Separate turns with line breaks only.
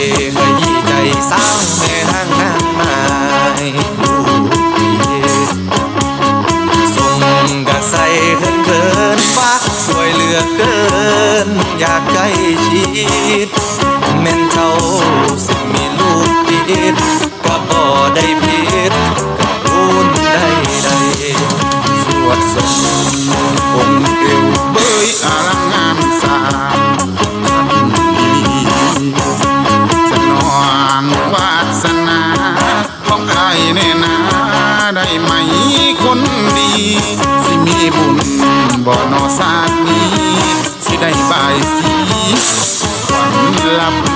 ขยี้ใจสาวแม่ทางนางม้ลูกพี่ส่งกะใส่เขินเขินฟ้าสวยเหลือเกิน อยากใกล้ชิดแม่นเจ้าสิมีลูกติดก็บ่ได้ผิดกับบุญได้ใดสวดสม
องค์เอว ได้ไหมคนดี สิมีบุญบ่อนอสาสตร์นี้ สิได้บายสีหวังลับ